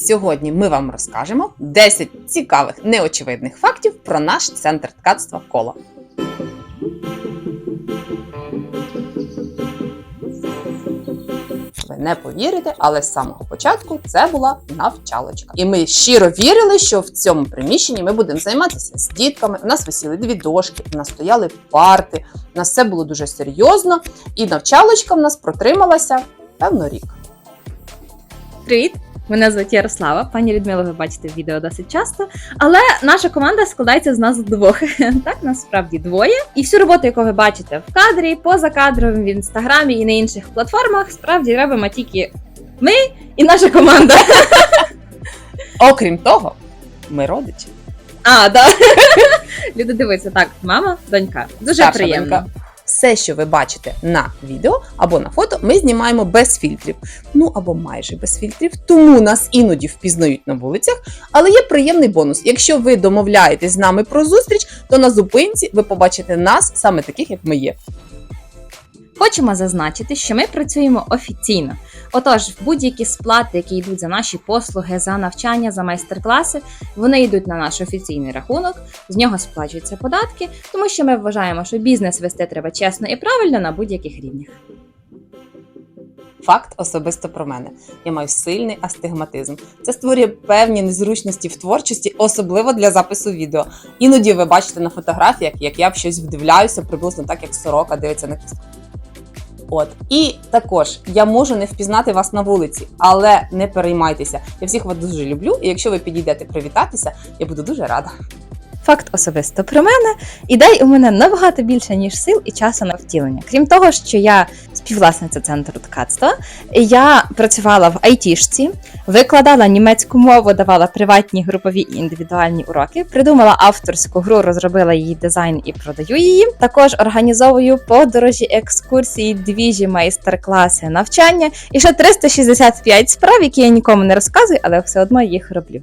Сьогодні ми вам розкажемо 10 цікавих неочевидних фактів про наш центр ткацтва коло. Ви не повірите, але з самого початку це була навчалочка. І ми щиро вірили, що в цьому приміщенні ми будемо займатися з дітками. У нас висіли дві дошки, у нас стояли парти. У нас все було дуже серйозно, і навчалочка в нас протрималася певно рік. Привіт! Мене звуть Ярослава. Пані Людмилу ви бачите в відео досить часто. Але наша команда складається з нас двох. Так, насправді двоє. І всю роботу, яку ви бачите в кадрі, поза кадром, в інстаграмі і на інших платформах, справді робимо тільки ми і наша команда. Окрім того, ми родичі. А, да. Люди дивиться так, мама, донька. Дуже Старша приємно. донька. Все, що ви бачите на відео або на фото, ми знімаємо без фільтрів. Ну або майже без фільтрів. Тому нас іноді впізнають на вулицях. Але є приємний бонус. Якщо ви домовляєтесь з нами про зустріч, то на зупинці ви побачите нас саме таких, як ми є. Хочемо зазначити, що ми працюємо офіційно. Отож, будь-які сплати, які йдуть за наші послуги, за навчання, за майстер-класи, вони йдуть на наш офіційний рахунок, з нього сплачуються податки, тому що ми вважаємо, що бізнес вести треба чесно і правильно на будь-яких рівнях. Факт особисто про мене. Я маю сильний астигматизм. Це створює певні незручності в творчості, особливо для запису відео. Іноді ви бачите на фотографіях, як я в щось вдивляюся, приблизно так, як сорока дивиться на кістку. От і також я можу не впізнати вас на вулиці, але не переймайтеся. Я всіх вас дуже люблю. І якщо ви підійдете привітатися, я буду дуже рада. Факт особисто про мене. Ідей у мене набагато більше, ніж сил і часу на втілення. Крім того, що я співвласниця центру ткацтва, я працювала в айтішці, викладала німецьку мову, давала приватні групові і індивідуальні уроки, придумала авторську гру, розробила її дизайн і продаю її. Також організовую подорожі, екскурсії, двіжі, майстер-класи, навчання і ще 365 справ, які я нікому не розказую, але все одно їх роблю.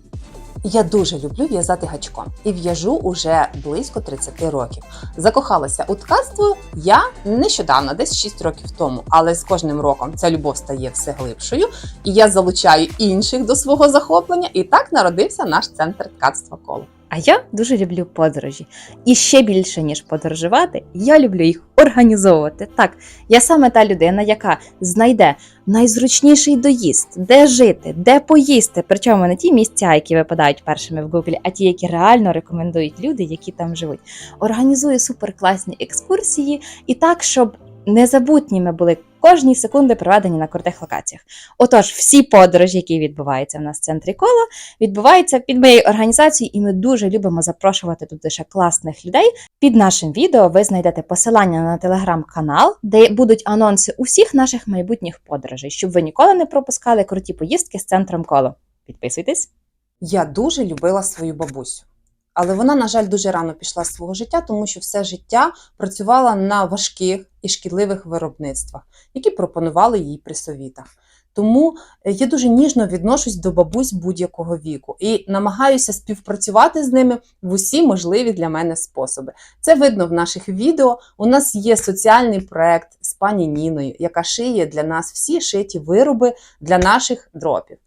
Я дуже люблю в'язати гачком і в'яжу уже близько 30 років. Закохалася у ткацтво я нещодавно, десь 6 років тому, але з кожним роком ця любов стає все глибшою, і я залучаю інших до свого захоплення. І так народився наш центр ткацтва коло. А я дуже люблю подорожі. І ще більше, ніж подорожувати, я люблю їх організовувати. Так, я саме та людина, яка знайде найзручніший доїзд, де жити, де поїсти. Причому не ті місця, які випадають першими в Google, а ті, які реально рекомендують люди, які там живуть. Організую суперкласні екскурсії і так, щоб незабутніми були кожні секунди проведені на крутих локаціях. Отож, всі подорожі, які відбуваються в нас в центрі кола, відбуваються під моєю організацією, і ми дуже любимо запрошувати тут лише класних людей. Під нашим відео ви знайдете посилання на телеграм-канал, де будуть анонси усіх наших майбутніх подорожей, щоб ви ніколи не пропускали круті поїздки з центром коло. Підписуйтесь. Я дуже любила свою бабусю. Але вона, на жаль, дуже рано пішла з свого життя, тому що все життя працювала на важких і шкідливих виробництвах, які пропонували їй при совітах. Тому е, я дуже ніжно відношусь до бабусь будь-якого віку і намагаюся співпрацювати з ними в усі можливі для мене способи. Це видно в наших відео. У нас є соціальний проект з пані Ніною, яка шиє для нас всі шиті вироби для наших дропів.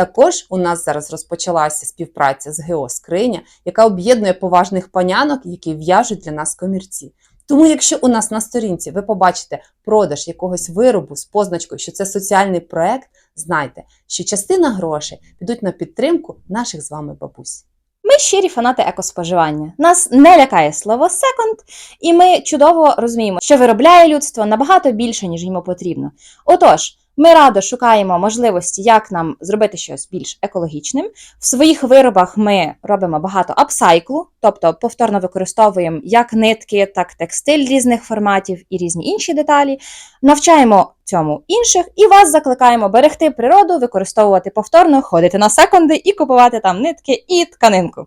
Також у нас зараз розпочалася співпраця з Геоскриня, яка об'єднує поважних панянок, які в'яжуть для нас комірці. Тому, якщо у нас на сторінці ви побачите продаж якогось виробу з позначкою, що це соціальний проект, знайте, що частина грошей підуть на підтримку наших з вами бабусь. Ми щирі фанати екоспоживання. Нас не лякає слово секонд, і ми чудово розуміємо, що виробляє людство набагато більше, ніж йому потрібно. Отож, ми радо шукаємо можливості, як нам зробити щось більш екологічним. В своїх виробах ми робимо багато апсайклу, тобто повторно використовуємо як нитки, так текстиль різних форматів і різні інші деталі. Навчаємо цьому інших і вас закликаємо берегти природу, використовувати повторно, ходити на секунди і купувати там нитки і тканинку.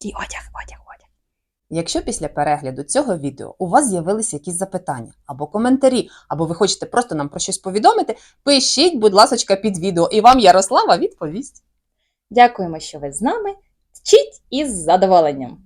І одяг, одяг. Якщо після перегляду цього відео у вас з'явилися якісь запитання або коментарі, або ви хочете просто нам про щось повідомити, пишіть, будь ласка, під відео, і вам Ярослава відповість. Дякуємо, що ви з нами. Вчіть із задоволенням!